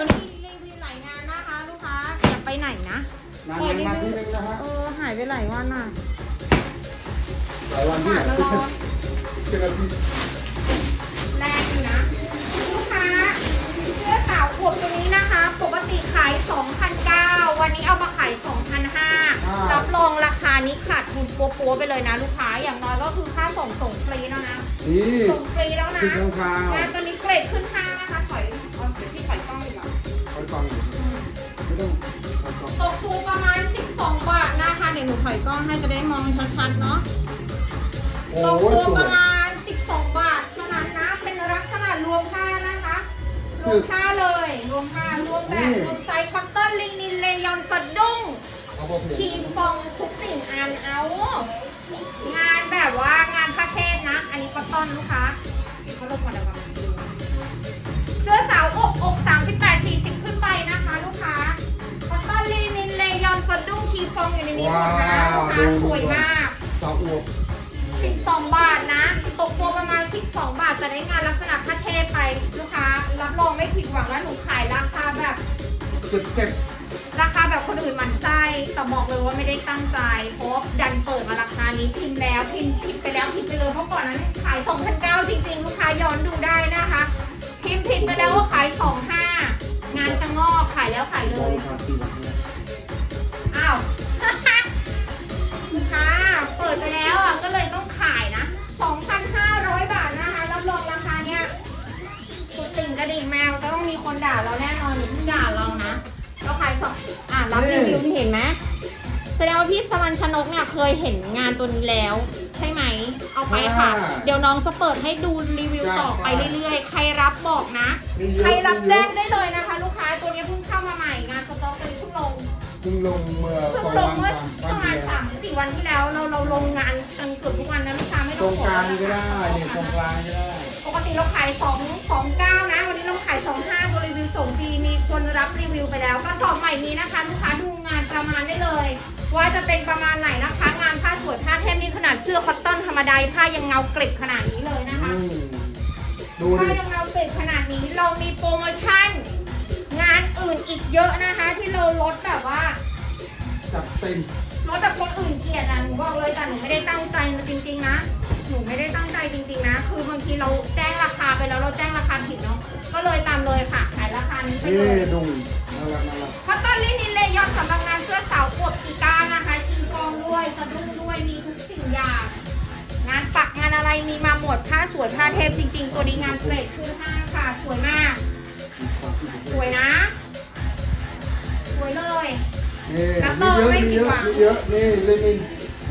ววันนี้มีรีวิวหลายงานนะคะลูกค้าอย่าไปไหนนะนานๆมาทีนึงนะฮะเออหายไปหลายวันอะหลายวันที่หาไหนมารอเป็นอาทิตย์แรงอยู่นะ ลูกค้าเสื้อสาวขวบตัวนี้นะคะ ปกติขาย 2,009วันนี้เอามาขาย2,500รับรองราคานี้ขาดทุนปัวๆไปเลยนะ ลูกค้าอย่างน้อยก็คือค่าส่งส่งฟรีแล้วนะ นี่ส่งฟรีแล้วนะคือข้างคาวงานตัวนี้เกรดขึ้น อยฟังตกตูประมาณ 12 บาทนะคะ เดี๋ยวหนูถอยกล้องให้จะได้มองชัดๆเนาะโอ้ตกยตัวสวปยระมาณ 12 บาทเท่านั้นนะ เป็นลักษณะรวมผ้านะคะ รวมผ้าเลย รวมผ้ารวมแบบรวมไซส์คอตตอนลินินเลยอนสะดุ้ง เอาพอเพลทีงฟองทุกสิ่งอันเอา งานแบบว่างานผ้าเทศนะ อันนี้คอตตอนลูกค้าปิดพัดลมก่อนเดี๋ยวก่อนเสื้อสาวอกอก38 40 ขึ้นไปนะคะ ลูกค้า สะดุ้งชีฟองอยู่ในนี้หมว้าดนะลูวกดูค้าสวยมาก สาวอวบ12 บาทนะ ตกตัวประมาณ 12 บาท จะได้งานลักษณะผ้าเทศไปลูกค้า รับรองไม่ผิดหวังและหนูขายราคาแบบ เจ็บเจ็บราคาแบบคนอื่นหมันไส้แต่บอกเลยว่าไม่ได้ตั้งใจเพราะว่าดันเปิดมาราคานี้พิมพ์แล้วพิมพ์ผิดไปแล้วผิดไปเลยเพราะก่อนนั้นขาย2,009จริงๆ ลูกค้าย้อนดูได้นะคะ พิมพ์ผิดไปแล้วว่าขาย 25งานจะงอกขายแล้วขายเลบยริการตีหลังเนี่ยอ้าวลูกค้าเปิดไปแล้วอะก็เลยต้องขายนะ 2,500 บาทนะคะรับรองราคาเนี้ยสุดติ่งกระดิ่งแมวจะต้องมีคนด่าเราแน่นอนหรือที่ด่าเรานะเราขายสองอะรับรีวิวนี่เห็นไหมแสดงว่าพี่สวรรณชนกเนี่ยเคยเห็นงานตัวนี้แล้ว ใช่ไหม เอาไปค่ะเดี๋ยวน้องจะเปิดให้ดูรีวิวต่อไปเรื่อยๆ ใครรับบอกนะมีเยอะใครรับมีเยแจ้อะงได้เลยนะคะ ลูกค้าตัวนี้เพิ่งเข้ามาใหม่งานสต็อกตัวนี้เพิ่งลง เพิ่งลงเมื่อเพิ่สงองลวังนเมื่อสามประมาณวันสามสี่วันที่แล้วเราเราลงงานกันเกือบทุกวันนะลูกค้าไม่ตต้รองงกลางก็ได้เนี่ยตรงกลางก็ได้ปกติเราขายสองสองเก้านะ วันนี้เราขายสองห้าตัวรีวิวส่งฟรีมีคนรับรีวิวไปแล้ว ก็สอบใหม่นี้นะคะ ลูกค้าดูงานประมาณได้เลย ว่าจะเป็นประมาณไหนนะคะ งานผ้าสวยผ้าเทมนี่ขนาดเสื้อคอตตอนธรรมดาผ้ายังเงาเกล็บขนาดนี้เลยนะคะ อืมดูผ้าดิยังเงาเกล็บขนาดนี้เรามีโปรโมชั่น งานอื่นอีกเยอะนะคะ ที่เราลดแบบว่าจัดเต็มรถแบบคนอื่นเกลียดอะหนูบอกเลยแต่หนูไม่ได้ตั้งใจจริง ๆ นะ หนูไม่ได้ตั้งใจจริง ๆ นะ คือบางทีเราแจ้งราคาไปแล้วเราแจ้งราคาผิดเนาะก็เลยตามเลยค่ะขายราคานี้ไปนี่เลยดุงน่ารักน่ารักคอตตอนลินินเลยยอดสำหรับงานเสื้อสาวอวบกีก้านะคะชิงฟองด้วยสะดุ้งด้วยมีทุกสิ่งอย่าง งานปักงานอะไรมีมาหมดผ้าสวยผ้าเทพจริง ๆ ตัวนี้งานเกรดคือห้างค่ะสวยมาก สวยนะ สวยเลย นี่รับรมีองเยอะไม่มีผิเยดอะหวังมีเยอะนี่เลนิน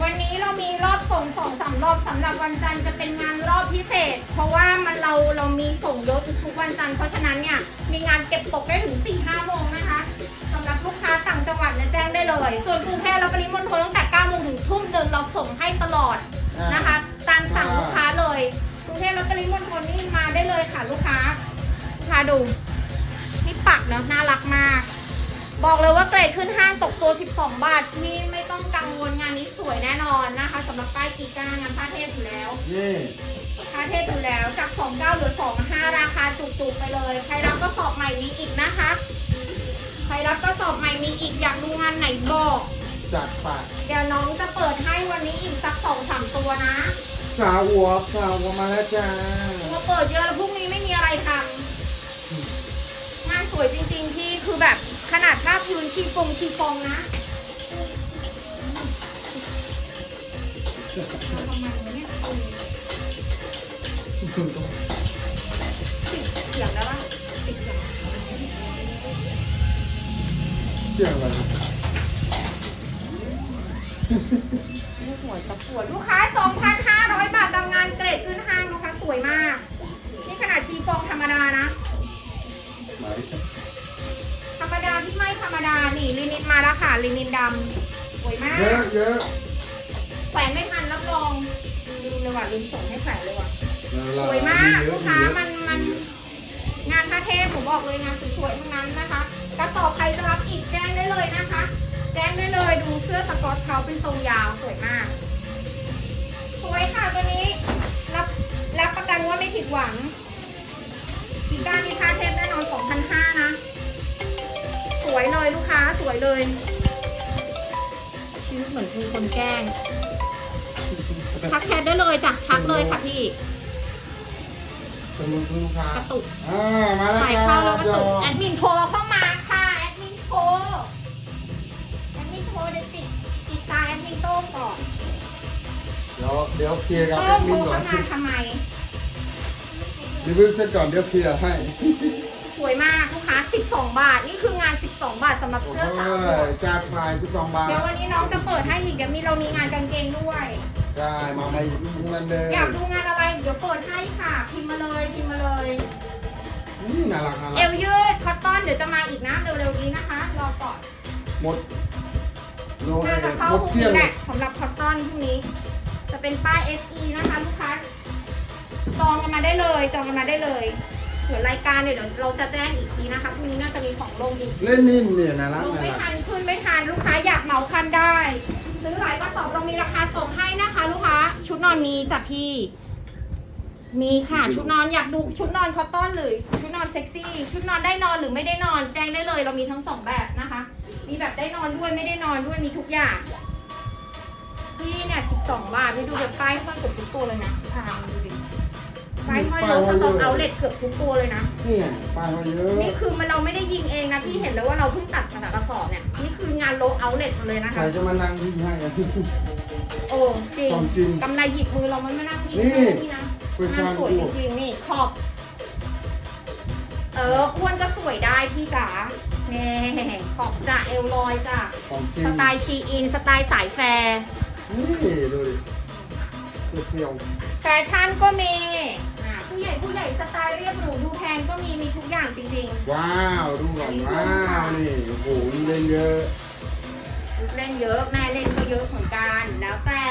วันนี้เรามีรอบส่งสองสามรอบสำหรับวันจันทร์จะเป็นงานรอบพิเศษ เพราะว่ามันเราเรามีส่งเยอะทุกๆวันจันทร์เพราะฉะนั้นเนี่ยมีงานเก็บตกได้ถึง4ี่ห้าโมงนะคะสำหรับลูกค้าต่างจังหวัดเนี่ยแจ้งได้เลย ส่วนกรุงเทพและปริมณฑลตั้งแต่9โมงถึงทุ่มหนึ่งเราส่งให้ตลอดนะคะตามสั่งลูกค้าเลยกรุงเทพและปริมณฑลนี่มาได้เลยค่ะลูกค้าลูกค้าดูนี่ ปักเนาะน่ารักมาก บอกเลยว่าเกรดขึ้นห้างตกตัว 12 บาทนี่ไม่ต้องกังวลงานนี้สวยแน่นอนนะคะสำหรับป้ายกีก้างานผ้าเทพอยู่แล้วนี่ผ้าเทพอยู่แล้วจาก 29เหลือ 25 ราคาจุกๆไปเลย ใครรับก็สอบใหม่มีอีกนะคะ ใครรับก็สอบใหม่มีอีกอยากดูงานไหนบอกจัดปากเดี๋ยวน้องจะเปิดให้วันนี้อีกสัก2-3ตัวนะ สาวอวบสาวอวบมาแล้วจ้าตัวเปิดเยอะแล้วพรุ่งนี้ไม่มีอะไรทำงานส วยจริงๆที่คือแบบขนาดผ้าพื้นชีฟงชีฟองนะทำไมวะเนี่ยเออปิดเสียงได้ปะปิดเสียงเสียงอะไรลูกหัวจะปวดลูกค้า 2,500 บาทกับงานเกรดขึ้นห้างลูกค้าสวยมาก นี่ขนาดชีฟองธรรมดานะไหน ดาที่ไม่ธรรมดา นี่ลินินมาแล้วค่ะลินินดำสวยมากเยอะเยอะแขวนไม่ทันรับรองลืมเลยว่ะลืมส่งให้แขวนเลยว่ะน่รัสวยมากเยลูอะกค้าเยอะมันมันงานพระเทพผมบอกเลยงานสวยๆทั้งนั้นนะคะกระสอบใครจะรับอีกแจ้งได้เลยนะคะ แจ้งได้เลยดูเสื้อสกอตเขาเป็นทรงยาวสวยมากสวยค่ะตัวนี้ รับรับประกันว่าไม่ผิดหวังอีกด้านนี้พระเทพแน่นอน2,500 วยๆเลยชีวิตเหมือนมีคนแกล้ง ทักแชทได้เลยจ้ะทักเลยค่ะพี่จำนวนลูกค้ากระตุกอ่ามาแล้วใส่จ้าเข้าแล้วกระตุกยอแอดมินโทรเข้ามาค่ะแอดมินโทรแอดมินโทรเดี๋ยวติดติดตาแอดมินโต้งก่อนเดี๋ยวเดี๋ยวเคลียร์กับโต้แองดโทมิรนก่อนเข้ามาทำไม รีวิวเสร็จก่อนเดี๋ยวเคลียร์ให้ สวยมากลูกค้า 12 บาท นี่คืองาน 12 บาทสำหรับโอ้เสื้อสาวยจากฝ่ายที่สองบาทเดี๋ยววันนี้น้องจะเปิดให้อีกเดี๋ยวมีเรามีงานกางเกงด้วย ได้มาไม่ทุกนั้นเลยอยากดูงานอะไรเดี๋ยวเปิดให้ค่ะ พิมพ์มาเลยพิมพ์มาเลยนี่น่ารักน่าเอรักวยืดคอตตอนเดี๋ยวจะมาอีกนะเร็วๆนี้นะคะ รอก่อนหมดโลน่าจะเข้าหมดพรุ่งเกลี้ยนี้งแหเลละยสำหรับคอตตอนพรุ่งนี้ จะเป็นป้าย SE นะคะลูกค้าจองกันมาได้เลยจองกันมาได้เลย เดี๋ยวรายการเนี่ยเดี๋ยวเราจะแจ้งอีกทีนะคะพรุ่งนี้น่าจะมีของลงอีกเล่นนิ่มเนี่ยน่ารักลงน่าไม่รักทันขึ้นไม่ทันลูกค้าอยากเหมาคันได้ ซื้อหลายกระสอบเรามีราคาส่งให้นะคะ ลูกค้า ชุดนอนมีจ้ะพี่ มีค่ะชุดนอนอยากดูชุดนอนคอตตอนหรือชุดนอนเซ็กซี่ ชุดนอนได้นอนหรือไม่ได้นอน แจ้งได้เลย เรามีทั้งสองแบบนะคะ มีแบบได้นอนด้วยไม่ได้นอนด้วยมีทุกอย่าง พี่เนี่ย12บาทพี่ดูแบบป้ายห้อยเกือบทุกตัวเลยนะพามาดูดิ ป้ายห้อยรถสต็อกเอาเลทเกือบทุกตัวเลยนะ เนี่ยป้ายมาเยอะนี่คือมันเราไม่ได้ยิงเองนะพี่เห็นเลยว่าเราเพิ่งตัดมาจากกระสอบเนี่ย นี่คืองานโลเอาเลทมาเลยนะใครคะจะมานั่งที่ให้อะ โอ้จริงของจริงกำไรหยิบมือเรามันไม่น่ายิงนี่นะพี่นะเพื่อชางานติสวยจริงๆนี่ขอบ เอออ้วนก็สวยได้พี่จ๋าแน่ขอบจ้ะเอลลอยจ้ะของจริงสไตล์ชีอินสไตล์สายแฟร์นี่ดูดิเปรี้ยวแฟชั่นก็มีอ่า ผู้ใหญ่ผู้ใหญ่สไตล์เรียบหรูดูแพงก็มีมีทุกอย่างจริงๆว้าวดูก่อนว้าวนี่โอ้โหเล่นเยอะๆลูกเล่นเยอะแม่เล่นก็เยอะเหมือนกันแล้วแต่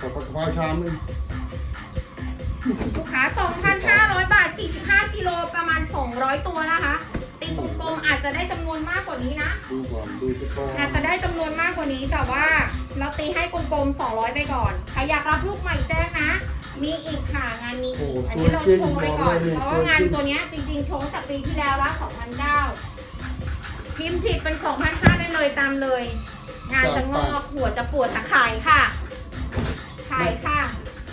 ขอบคุณชามหนึงลูกค้า2,500 บาท 45 กิโลประมาณ 200 ตัวนะคะ ตีกลมๆอาจจะได้จำนวนมากกว่านี้นะดูก่อนดูสกอร์อาจจะได้จำนวนมากกว่านี้แต่ว่าเราตีให้กลมๆ200 ไปก่อนใครอยากรับลูกใหม่แจ้งนะ มีอีกค่ะงานมีโอ้อีกโหอันสวนี้ยเราจริงโชว์บไปอกก่อนเลยเพราะสว่าวยงานจริงตัวเนี้ยจริงๆโชว์ตั้งแต่ปีที่แล้วละ2,009พิมพ์ผิดเป็น2,500ได้เลยตามเลย งานจะงอกหัวจะปวดแต่ขายค่ะ ขายค่ะ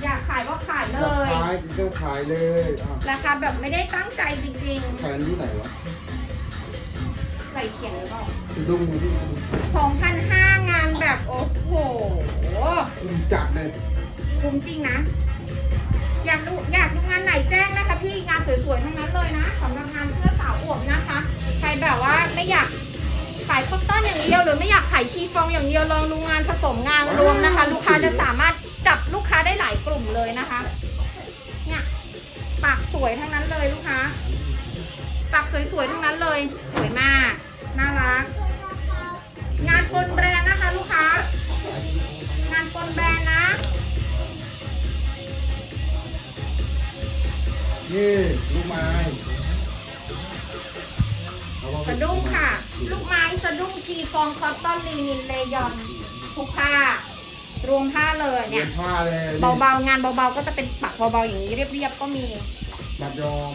อยากขายก็ขายเลยขายก็ขายเลยอะราคาแบบไม่ได้ตั้งใจจริงขายที่ไหนวะๆใส่เขียนหรือเปล่าจะดุ้งมือที่2,500งานแบบโอ้โห คุมจัดเลยคุ้มจริงนะ อยากดูอยากดูงานไหนแจ้งนะคะพี่งานสวยๆทั้งนั้นเลยนะสำหรับงานเสื้อสาวอวบนะคะ ใครแบบว่าไม่อยากขายคอตตอนอย่างเดียวหรือไม่อยากขายชีฟองอย่างเดียวลองดูงานผสมงานรวมนะคะ ลูกค้าจะสามารถจับลูกค้าได้หลายกลุ่มเลยนะคะเนี่ยปากสวยทั้งนั้นเลยลูกค้าปากสวยๆทั้งนั้นเลยสวยมากน่ารัก งานปนแบรนด์นะคะ ลูกค้างานปนแบรนด์นะ นี่ลูกไม้เอามาสะดุ้งค่ะ ลูกไม้สะดุ้งชีฟองคอตตอนลีนินเลยอนทุกผ้ารวมผ้าเลยเรีเนี่ยยนผ้าเลยเบาๆงานเบาๆก็จะเป็นปักเบาๆอย่างนี้เรียบๆก็มีบัดยอม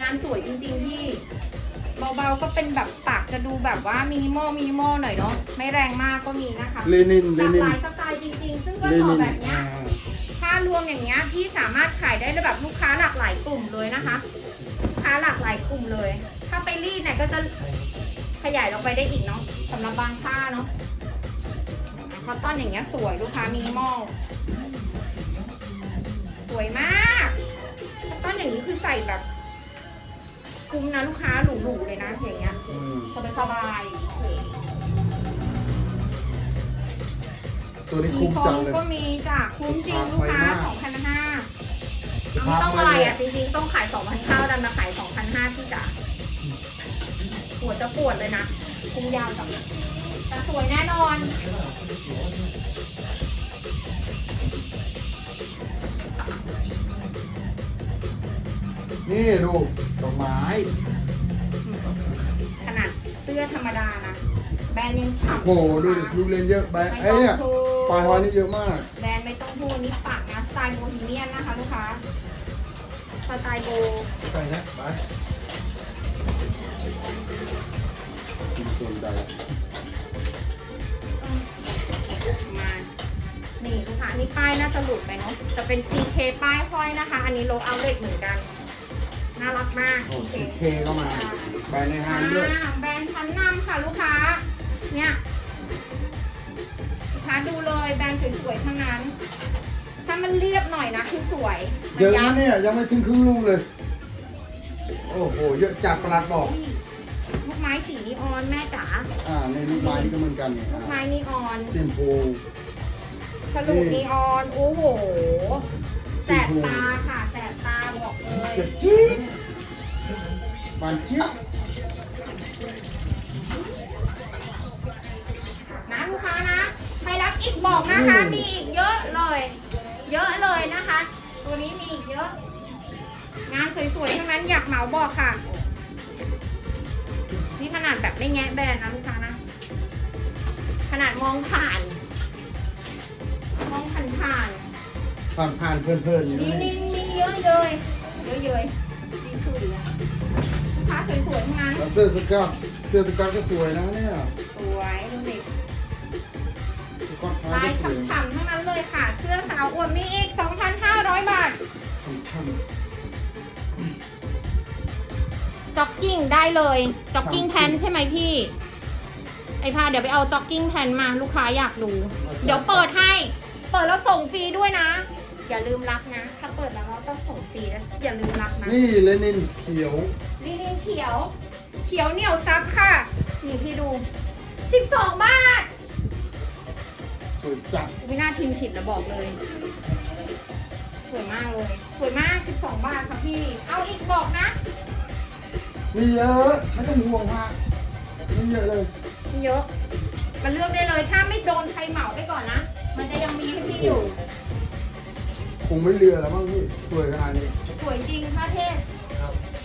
งานสวยจริงๆพี่ เบาๆก็เป็นแบบปากจะดูแบบว่ามินิมอลมินิมอลหน่อยเนาะไม่แรงมากก็มีนะคะเลนินหเลลากนิหน ลายสไตล์จริงๆ ซึ่งก็เลต่อนินแบบเนี้ยอ่าถ้ารวมอย่างเงี้ยพี่สามารถขายได้แบบลูกค้าหลากหลายกลุ่มเลยนะคะลูกค้าหลากหลายกลุ่มเลย ถ้าไปรีดเนี่ยก็จะขยายลงไปได้อีกเนาะสำหรับบางผ้าเนาะคอตตอนอย่างเงี้ยสวยลูกค้ามินิมอลสวยมากคอตตอนอย่างนี้คือใส่แบบ คุ้มนะลูกค้าหรูๆเลยนะอย่างเงี้ยอืมสบายๆตัวนี้มีคุ้มฟจัองงเลย ก็มีจ้ะคุ้มจริงลูกค้าสภาพไฟมาก2,500เอาไม่ต้องอะไรอะจริงๆต้องขาย2,009ดันมาขาย2,500พี่จ๋าหัวจะปวดเลยนะคุมยาวจังแต่สวยแน่นอน นี่ดูดอกไม้ ขนาดเสื้อธรรมดานะ แบรนด์ยังฉ่ำโอ้โหดูดิลูกเล่นเยอะไปไม่ไอ้ต้องเนี่ยพูดปลายฮอยนี่เยอะมาก แบรนด์ไม่ต้องพูดนี่ปากนะสไตล์โบฮีเมียนนะคะลูกค้า สไตล์โบไปนะไปกินส่วนใดมานี่ลูกค้าอันนี้ป้ายน่าจะหลุดไปเนาะจะเป็น CK ป้ายห้อยนะคะ อันนี้โลเอาเล็กเหมือนกัน น่ารักมากโอ้โอเคเคเข้ามาแบรนด์ในห้างด้วยอ่าแบรนด์ชั้นนำค่ะลูกค้า เนี่ยลูกค้าดูเลยแบรนด์สวยๆทั้งนั้น ถ้ามันเรียบหน่อยนะคือสวยมัเยอะยันะบเนี่ยยังไม่ถึงครึ่งลูกเลย โอ้โหเยอะจากประหลัดบอกลูกไม้สีนีออนแม่จ๋าอ่าในลูกไม้นี่ก็เหมือนกันเนี่ยลูกไม้นีออนซิมพูฉลุนีออนโอ้โหแสบตาค่ะแสบตาบอกเลย เจ็บจี๊ด หวานเจี๊ยบนะลูกค้านะใครรับอีกบอกนะคะ มีอีกเยอะเลย เยอะเลยนะคะ ตัวนี้มีอีกเยอะ งานสวยๆทั้งนั้นอยากเหมาบอกค่ะ นี่ขนาดแบบไม่แงะแบรนด์นะลูกค้านะ ขนาดมองผ่าน มองผ่านผ่านผ่านผ่านเพลินๆอยู่ๆนี่นี่นี่มีเยอะเลยเยอะเลยดีสุดเลย ลูกค้าสวยๆทั้งนั้น แล้วเสื้อสกัดเสื้อสกัดก็สวยนะเนี่ยสวยดูสิสกัดท้าลายก็สวยฉ่ำๆทั้งนั้นเลยค่ะ เสื้อสาวอวดมีอีก 2,500 บาท ช่ำ จ็อกกิ้งได้เลยจ็อกกิ้งแพนใช่ไหมพี่ ไอพาเดี๋ยวไปเอาจ็อกกิ้งแพนมาลูกค้าอยากดู เดี๋ยวเปิดให้ เปิดแล้วส่งฟรีด้วยนะ อย่าลืมรับนะ ถ้าเปิดแล้วเราต้องส่งฟรีนะอย่าลืมรับนะๆนี่เลนินเขียวนี่นี่เขียว เขียวเหนียวซับค่ะ นี่พี่ดู 12 บาทสวยจัดไม่น่าพิมพ์ผิดนะบอกเลย สวยมากเลย สวยมาก 12 บาทค่ะพี่ เอาอีกบอกนะ มีเยอะไม่ต้องห่วงฮะมีเยอะเลย มีเยอะมันเลือกได้เลย ถ้าไม่โดนใครเหมาไปก่อนนะ มันจะยังมีให้พี่อยู่ คงไม่เรือแล้วมั้งพี่สวยขนาดนี้สวยจริงค่าเทพ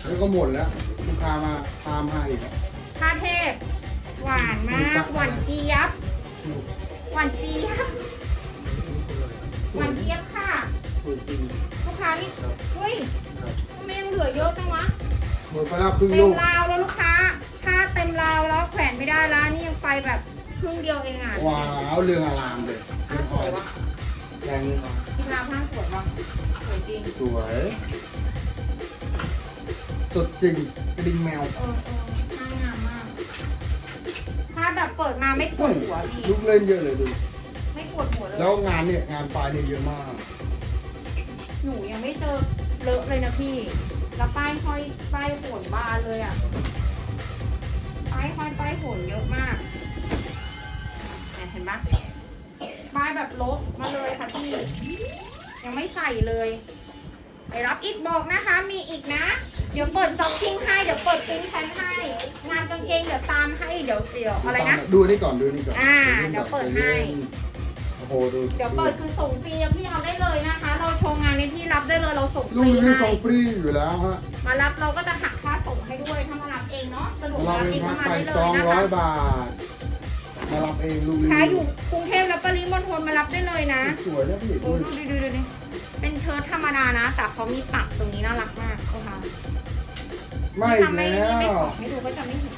แล้วก็หมดแล้วลูกค้ามาตามหาอีกแล้วค่าเทพ หวานมาก หวานเจี๊ยบ หวานเจี๊ยบ หวานเจี๊ยบค่ะ สวยจริงลูกค้านี่เฮ้ยทำไมยังเหลือเยอะจังวะ หมดไปแล้วครึ่งเต็ลูมกราวแล้วลูกค้า ถ้าเต็มราวแล้วแขวนไม่ได้แล้วนี่ยังไปแบบครึ่งเดียวเองอะว้าวเรื่องอารามเลยผ้าสวยวะแรงเลย พี่พาผ้าสวยวะสวยจริงสวย สดจริงกระดิ่งแมว เออเออผ้างามมาก ถ้าแบบเปิดมาไม่ปวดหัวพี่ลูกเล่นเยอะเลยดู ไม่ปวดหัวเลย แล้วงานเนี่ยงานปลายเนี่ยเยอะมาก หนูยังไม่เจอเลอะเลยนะพี่ แล้วป้ายห้อยป้ายโหนบานเลยอะ ป้ายห้อยป้ายโหนเยอะมากเนี่ยเห็นปะ ป้ายแบบลบมาเลยค่ะพี่ ยังไม่ใส่เลยไปรับอีกบอกนะคะ มีอีกนะ เดี๋ยวเปิดจ็อกกิ้งให้ เดี๋ยวเปิดปิ้งแพนให้ งานกางเกงเดี๋ยวตามให้ เดี๋ยวเดี๋ยวอะไรนะ ดูนี่ก่อนดูนี่ก่อนอ่าเดี๋ยวเปิดให้ โอ้โหดูเดี๋ยวเปิดคือส่งฟรีพี่เอาได้เลยนะคะ เราโชว์งานในที่รับได้เลยเราส่งฟลูรีกนี่ให้ ส่งฟรีอยู่แล้วฮะ มารับเราก็จะหักค่าส่งให้ด้วย ถ้ามารับเองเนาะ สะดวกเรารับเอเองงพัก็กมาไปได้เลสอยงนะร้อคะยบาท มารับเองลูกนี้ค้าอยู่กรุงเทพและปริมณฑลมารับได้เลยนะสวยนะพี่โอ้ดูดูดูดูดูเป็นเชิ้ตธรรมดานะ แต่เขามีปักตรงนี้น่ารักมากโอ้ค่ะไม่ทำแล้ไม่วสองให้ดูก็จะไม่เห็น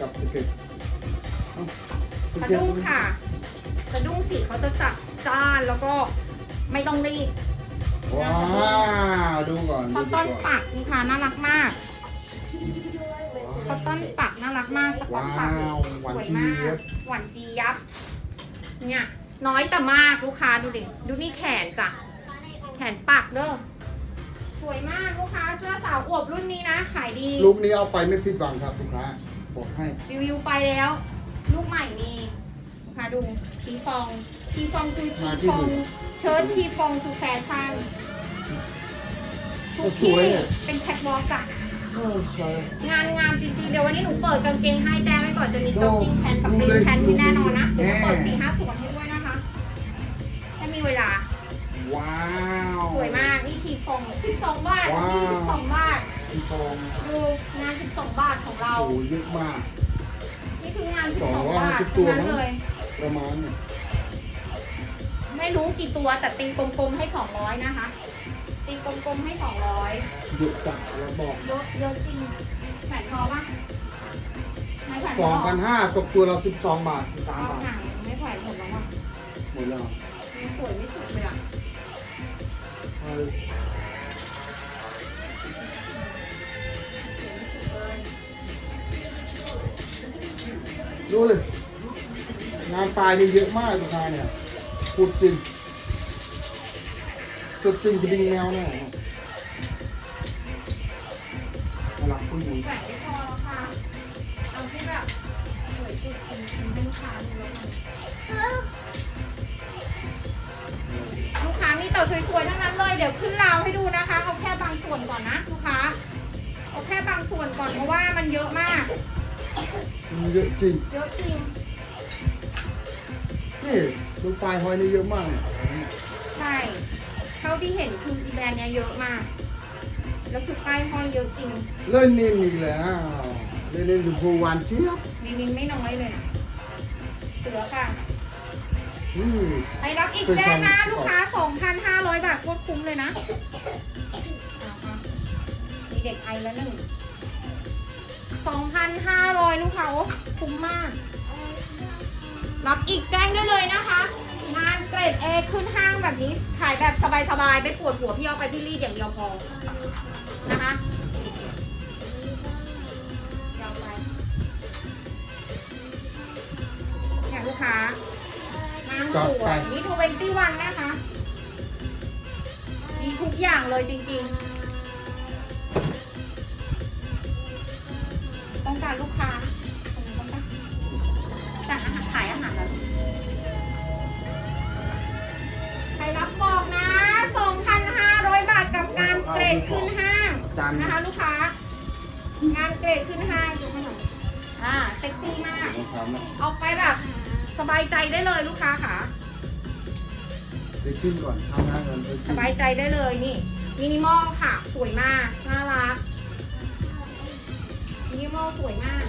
กับสเก็ตเอ้าสสะเก็ตดุ้งค่ะสะดุ้งสีเขาจะจัดจ้านแล้วก็ไม่ต้องรีบว้าวดูก่อนคดูอตก่ตออนนปักนี่ค่ะน่ารักมาก คอตตอนปักน่ารักมากสกอตว้าปักวหวานสวยเจี๊มากยบ หวานเจียับ เนี่ย น้อยแต่มากลูกค้าดูดิ ดูนี่แขนจ้ะ แขนปักเด้อ สวยมากลูกค้าเสื้อสาวอวบรุ่นนี้นะ ขายดี ลูกนี้เอาไปไม่ผิดหวังครับลูกค้าบอกให้ รีวิวไปแล้ว ลูกใหม่มีลูกค้าดูทีฟองทีฟองคือทีฟองเชิ้ตทีฟองคือแฟชั่นทุกสที่วยเนี่ย เป็นแคทวอล์กอะเออใช่ งานงามจริงๆ เดี๋ยววันนี้หนูเปิดกางเกงให้แจ้งไว้ก่อนจะมีจ็อกกิ้งแพนกับเพลงแพนที่แน่นอนนะเดี๋ยวจะเปิดสี่ห้าส่วนให้ด้วยนะคะถ้ามีเวลา ว้าวสวยมากนี่ทีฟอง12บาทว้าวนี่12บาทพี่ทองดูงาน12บาทของเราโอ้โหเยอะมาก นี่คืองานสอง12ร้อยบาห้าทสิบตัวทั้งมั้นั้นงเลยประมาณเนี่ยไม่รู้กี่ตัวแต่ตีกลมๆให้200นะคะ ตีกลมๆให้สองร้อยหยุดจับแล้วบอกเยอะเยอะจริงแขวนพอปะไม่แขวนสองพันห้าตกตัวเราสิบสองบาทสิบสามเอาบาทหางไม่แขวนหมดแล้วอะหมดแล้วมันสวยไม่สุดเลยอะเอาดูเลยงานปลายนี่เยอะมากทุกทายเนี่ยพูดจริง สุดจริงกระดิ่งแมวเนี่ยมาหลักคุณหมุนแขวนไม่พอแล้วค่ะ เอาที่แบบสวยสุดจริงๆให้ลูกค้าดูแล้วกันลูกค้ามีเต่าสวยๆทั้งนั้นเลย เดี๋ยวขึ้นราวให้ดูนะคะ เอาแค่บางส่วนก่อนนะลูกค้า เอาแค่บางส่วนก่อนเพราะว่ามันเยอะมาก มันเยอะจริง เยอะจริง นี่ดูปลายหอยนี่เยอะมากเนี่ยใช่เท่าที่เห็นคืออีแบรนด์เนี้ยเยอะมาก แล้วคือป้ายห้อยเยอะจริงเล่นนิ่มอีกแล้วเล่นเล่นชมพูหวานเชียบนินๆไม่น้อยเลยนะเสือค่ะอืมไปรับอีกได้นะลูกค้า 2,500 บาทโคตรคุ้มเลยนะเอาค่ะมีเด็กไอแล้วหนึ่ง 2,500 ลูกค้าโอ้คุ้มมาก รับอีกแจ้งได้เลยนะคะ งานเกรด A ขึ้นห้างแบบนี้ ขายแบบสบายๆ ไม่ปวดหัวพี่เอาไปพี่รีดอย่างเดียวพอ นะคะยาวไปเนี่ยลูกค้างานสวยนี่ทูเวนตี้วันนะคะ มีทุกอย่างเลยจริงๆ ต้องการลูกค้าางจานนะคะลูกค้างานเกรดขึ้นห้างดูขนมอ่าเซ็กซี่มากนะครับนะเอาไปแบบสบายใจได้เลยลูกค้าค่ะเดี๋ยวขึ้นก่อนทำงานก่อนเดี๋ยวสขึ้นบายใจได้เลยนี่มินิมอลค่ะ สวยมาก น่ารักมินิมอลสวยมาก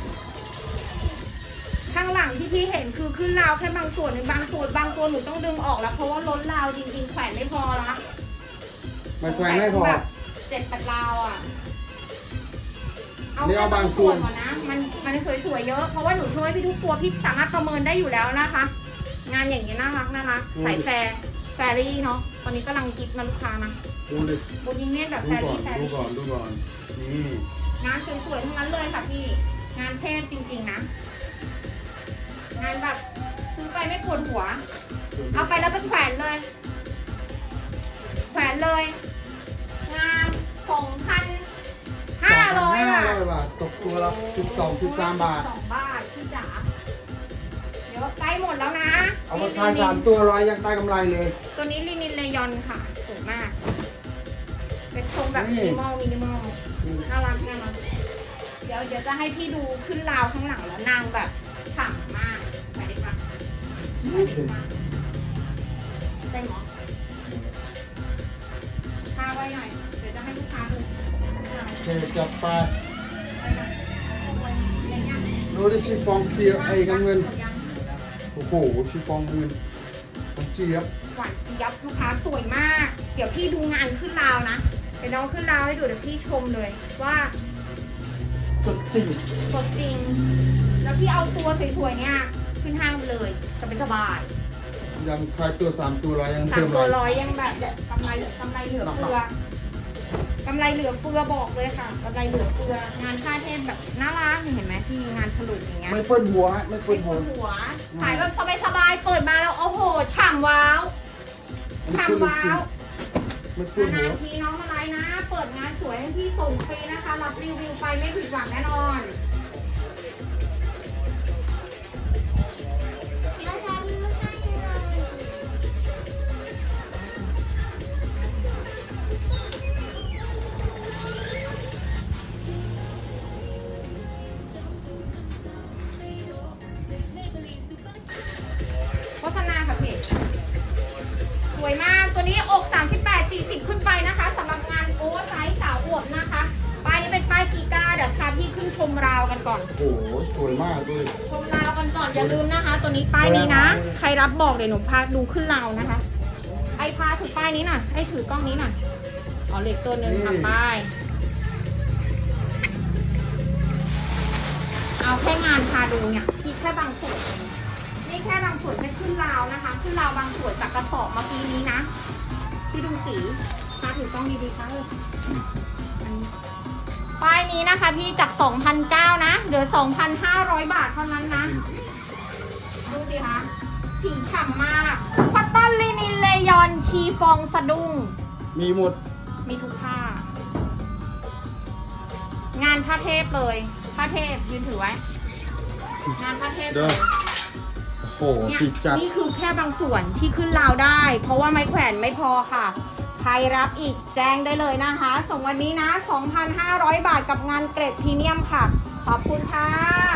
ข้างหลังที่พี่เห็นคือขึ้นราวแค่บางส่วนในบางส่วนบางตัวหนูต้องดึงออกแล้ว เพราะว่าล้นราวจริงๆแขวนไม่พอละไม่แขวนไม่พอแบบเจ็ดแปดราวอะนี่เอาบางส่วนก่อนนะมันมันสวยๆเยอะ เพราะว่าหนูช่วยพี่ทุกตัวพี่สามารถประเมินได้อยู่แล้วนะคะ งานอย่างนี้น่ารักน่ารักใส่แฟร์แฟรี่เนาะตอนนี้กำลังคิดนะลูกค้านะดูดิโบยิงเนียนแบบดูแฟก่อรี่นแฟดูรี่ก่อนดูก่อนนี่งานสวยๆทั้งนั้นเลยค่ะพี่ งานเทพจริงๆนะ งานแบบซื้อไปไม่ปวดหัว เอาไปแล้วไปแขวนเลย แขวนเลยงาน สองพันห้าร้อยห้าบาทร้อยบาทตกตัวละสิบสองสิบสามบาท สองบาทพี่จ๋าเดี๋ยวใกล้หมดแล้วนะเอามาทานสามตัวร้อยยังได้กำไรเลย ตัวนี้ลินินเลยอนค่ะสวยมาก เป็นทรงแบบนี่มินิมอลมินิมอลน่ารักน่ารักเดี๋ยวเดี๋ยวจะให้พี่ดูขึ้นราวข้างหลังแล้วนางแบบฉ่ำมากไปดิค่ะได้หมอพาไว้หน่อย เคจับไปไปหน่อยอย่างเงี้ยดูดิชีฟองเคียวไอ้กำเงินโอ้โหชีฟองเงินมันเจี๊ยบหวานเจี๊ยับลูกค้าสวยมาก เดี๋ยวพี่ดูงานขึ้นราวนะเดี๋ยวน้องขึ้นราวให้ดูเดี๋ยวพี่ชมเลยว่าสดจริงสดจริง แล้วพี่เอาตัวสวยๆเนี่ยขึ้นห้างไปเลยจะเป็นสบายยังขายตัวสามตัวร้อยยังสาเติมมตัวร้อยร้อยยังแบบกำไรกำไรเหลือเฟือ กำไรเหลือเฟือบอกเลยค่ะกำไรเหลือเฟืองานค่าเทศแบบน่ารักเห็นไหมพี่งานฉลุอย่างเงี้ยไม่เปิ้ลหัวฮะไม่เปิ้เป็ลนหัวหัวขายแบบสบายๆเปิดมาแล้วโอ้โหฉ่ำว้าวไม่เปิ้ลฉ่ำว้าจริงวไม่เปิ้ลหันาวนๆทีน้องมาไลน์นะ เปิดงานสวยให้พี่ส่งฟรีนะคะ รับรีวิวไปไม่ผิดหวังแน่นอนาวกันก่อน โอ้โหสวยมากดูดิชมราวกันก่อนอย่าลืมนะคะ ตัวนี้ป้ายนี้นะ ใครรับบอกเดี๋ยวหนูพาดูขึ้นราวนะคะ ไอพาถือป้ายนี้หน่อยไอถือกล้องนี้หน่อยอ๋อเหล็กตัวหนึ่งค่ะป้าย เอาแค่งานพาดูเนี่ยพี่แค่บางส่วนเองนี่แค่บางส่วนแค่ขึ้นราวนะคะ ขึ้นราวบางส่วนจากกระสอบเมื่อกี้นี้นะพี่ดูสีมาถือกล้องดีๆค่ะเอออันนี้ ป้ายนี้นะคะพี่จาก2,009นะเหลือ 2,500 บาทเท่านั้นนะ ดูสิคะ สีฉ่ำมากคอตตอนลินินเลยอนชีฟองสะดุ้ง มีหมด มีทุกผ้า งานผ้าเทพเลยผ้าเทพยืนถือไว้ งานผ้าเทพเด้เลอย โอ้โหเนี่ยสีจัด นี่คือแค่บางส่วนที่ขึ้นราวได้ เพราะว่าไม้แขวนไม่พอค่ะใครรับอีกแจ้งได้เลยนะคะ ส่งวันนี้นะ 2,500 บาทกับงานเกรดพรีเมียมค่ะ ขอบคุณค่ะ